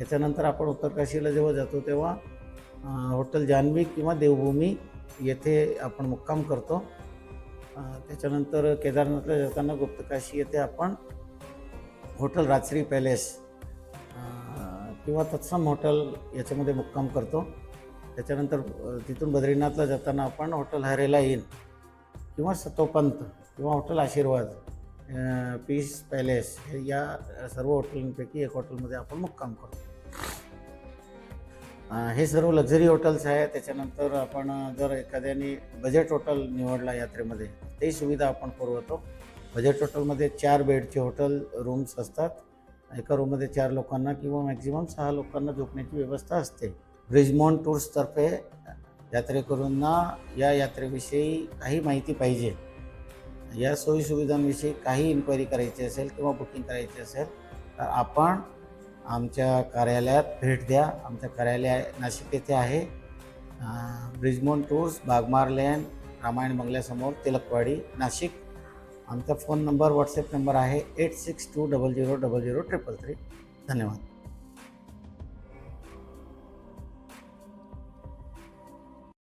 याच्यानंतर आपण उत्तरकाशीला जेव्हा जातो तेव्हा हॉटेल जान्हवी किंवा देवभूमी येथे आपण मुक्काम करतो. त्याच्यानंतर केदारनाथला जाताना गुप्तकाशी येथे आपण हॉटेल राजश्री पॅलेस किंवा तत्सम हॉटेल याच्यामध्ये मुक्काम करतो. त्याच्यानंतर तिथून बद्रीनाथला जाताना आपण हॉटेल हरेला इन किंवा सतोपंत किंवा हॉटेल आशीर्वाद पीस पॅलेस हे या सर्व हॉटेलांपैकी एक हॉटेलमध्ये आपण मुक्काम करतो. हे सर्व लक्झरी हॉटेल्स आहे त्याच्यानंतर आपण जर एखाद्याने बजेट हॉटेल निवडला यात्रेमध्ये तेही सुविधा आपण पुरवतो. बजेट हॉटेलमध्ये चार बेडचे हॉटेल रूम्स असतात. एका रूममध्ये चार लोकांना किंवा मॅक्झिमम सहा लोकांना झोपण्याची व्यवस्था असते. ब्रिजमॉन टूर्सतर्फे यात्रेकरूंना या यात्रेविषयी काही माहिती पाहिजे. या सोयीसुविधांविषयी काही इन्क्वायरी करायची असेल किंवा बुकिंग करायची असेल तर आपण आमच्या कार्यालयात भेट द्या. आमचं कार्यालय नाशिक येथे आहे. ब्रिजमोन टूर्स बागमार लेन रामायण बंगल्यासमोर तिलकवाडी नाशिक. आमचा फोन नंबर व्हॉट्सअप नंबर आहे eight six two double zero double zero triple three धन्यवाद.